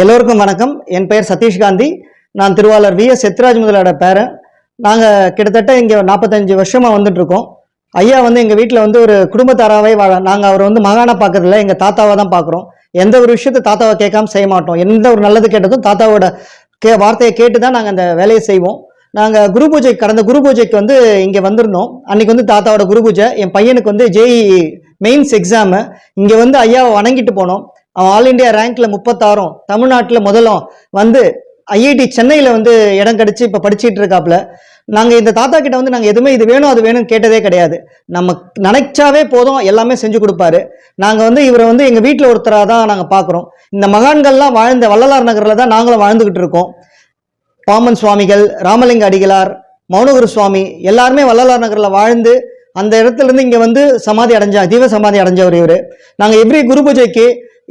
எல்லோருக்கும் வணக்கம். என் பெயர் சதீஷ் காந்தி நான் திருவாளர் வி எஸ் செத்ராஜ் முதலோட பேரன். நாங்கள் கிட்டத்தட்ட இங்கே நாற்பத்தஞ்சு வருஷமாக வந்துட்டுருக்கோம். ஐயா வந்து எங்கள் வீட்டில் வந்து ஒரு குடும்பத்தாராகவே வாழ நாங்கள் அவர் வந்து மகானா பார்க்கறதில்ல எங்கள் தாத்தாவை தான் பார்க்குறோம் எந்த ஒரு விஷயத்தை தாத்தாவை கேட்காம செய்ய மாட்டோம். எந்த ஒரு நல்லது கேட்டதும் தாத்தாவோட கே வார்த்தையை கேட்டு தான் நாங்கள் அந்த வேலையை செய்வோம். நாங்கள் குரு பூஜை கடந்த குரு பூஜைக்கு வந்து இங்கே வந்திருந்தோம். அன்னைக்கு வந்து தாத்தாவோட குரு பூஜை. என் பையனுக்கு வந்து ஜேஇ மெயின்ஸ் எக்ஸாமு இங்கே வந்து ஐயாவை வணங்கிட்டு போனோம். அவன் ஆல் இந்தியா ரேங்க்ல முப்பத்தாறும் தமிழ்நாட்டில் முதலும் வந்து ஐஐடி சென்னையில் வந்து இடம் கிடச்சி இப்போ படிச்சுட்டு இருக்காப்புல நாங்கள் இந்த தாத்தா கிட்ட வந்து நாங்கள் எதுவுமே இது வேணும் அது வேணும்னு கேட்டதே கிடையாது. நம்ம நினைச்சாவே போதும் எல்லாமே செஞ்சு கொடுப்பாரு. நாங்கள் வந்து இவரை வந்து எங்கள் வீட்டில் ஒருத்தராக தான் நாங்கள் பார்க்குறோம் இந்த மகான்கள்லாம் வாழ்ந்த வள்ளலார் நகரில் தான் நாங்களும் வாழ்ந்துக்கிட்டு இருக்கோம். பாமன் சுவாமிகள் ராமலிங்க அடிகளார் மௌனகுரு சுவாமி எல்லாருமே வள்ளலார் நகரில் வாழ்ந்து அந்த இடத்துல இருந்து இங்கே வந்து சமாதி அடைஞ்சா தீவ சமாதி அடைஞ்சவர் இவர். நாங்கள் எவ்ரி குரு பூஜைக்கு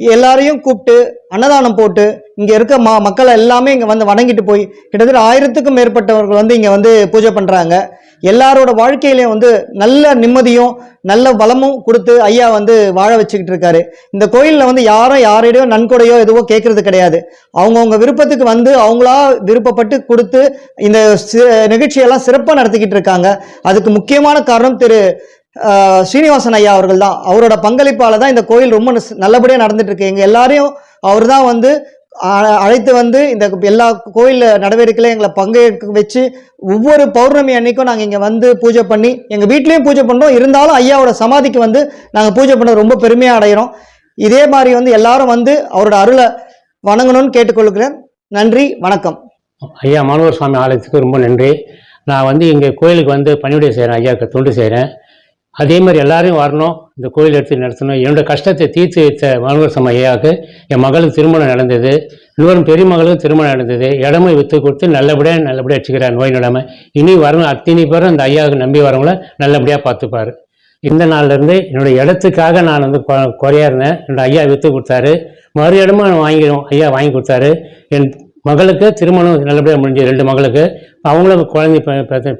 எல்லாரையும் கூப்பிட்டு அன்னதானம் போட்டு இங்கே இருக்க ம மக்களை எல்லாமே இங்கே வந்து வணங்கிட்டு போய் கிட்டத்தட்ட ஆயிரத்துக்கும் மேற்பட்டவர்கள் வந்து இங்கே வந்து பூஜை பண்ணுறாங்க எல்லாரோட வாழ்க்கையிலையும் வந்து நல்ல நிம்மதியும் நல்ல வளமும் கொடுத்து ஐயா வந்து வாழ வச்சுக்கிட்டு இருக்காரு. இந்த கோயிலில் வந்து யாரும் யாரிடையோ நன்கொடையோ எதுவோ கேட்கறது கிடையாது. அவங்கவுங்க விருப்பத்துக்கு வந்து அவங்களா விருப்பப்பட்டு கொடுத்து இந்த சி- நிகழ்ச்சியெல்லாம் சிறப்பாக நடத்திக்கிட்டு இருக்காங்க. அதுக்கு முக்கியமான காரணம் திரு ஸ்ரீனிவாசன் ஐயா அவர்கள் தான் அவரோட பங்களிப்பால தான் இந்த கோயில் ரொம்ப நஸ்- நடந்துட்டு இருக்கு எங்கள் எல்லாரையும் அவர் தான் வந்து அழைத்து வந்து இந்த எல்லா கோயில் நடவடிக்கையில எங்களை பங்கேற்க வச்சு ஒவ்வொரு பௌர்ணமி அன்னைக்கும் நாங்கள் இங்கே வந்து பூஜை பண்ணி எங்கள் வீட்லேயும் பூஜை பண்ணுறோம் இருந்தாலும் ஐயாவோட சமாதிக்கு வந்து நாங்கள் பூஜை பண்ண ரொம்ப பெருமையாக அடைகிறோம் இதே மாதிரி வந்து எல்லாரும் வந்து அவரோட அருளை வணங்கணும்னு கேட்டுக்கொள்கிறேன். நன்றி வணக்கம். ஐயா மாணவர் சுவாமி ஆலயத்துக்கு ரொம்ப நன்றி. நான் வந்து எங்கள் கோயிலுக்கு வந்து பணிவிடை செய்கிறேன் ஐயாவுக்கு தொண்டு செய்கிறேன் அதே மாதிரி எல்லாரையும் வரணும் இந்த கோயில் எடுத்து நடத்தணும். என்னோட கஷ்டத்தை தீர்த்து வைத்த மாணவர் சமையாக என் மகளுக்கு திருமணம் நடந்தது. இன்னொரு பெரிய மகளுக்கு திருமணம் நடந்தது. இடமும் விற்று கொடுத்து நல்லபடியாக நல்லபடியாக வச்சுக்கிறார் நோய் நிலைமை. இனி வரணும் அத்தனை பேரும் அந்த ஐயாவுக்கு நம்பி வரவங்கள நல்லபடியாக பார்த்துப்பாரு. இந்த நாள்லேருந்து என்னோட இடத்துக்காக நான் வந்து குறையா இருந்தேன். என்னோட ஐயா விற்று கொடுத்தாரு. மறு இடமும் நான் வாங்கிடும் ஐயா வாங்கி கொடுத்தாரு. என் மகளுக்கு திருமணம் நல்லபடியாக முடிஞ்சு ரெண்டு மகளுக்கு அவங்களும் குழந்தை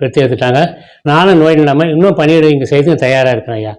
பெற்று எடுத்துட்டாங்க. நானும் நோய் இல்லாமல் இன்னும் பணியிட இங்கே செய்து தயாராக இருக்கிறேன் ஐயா.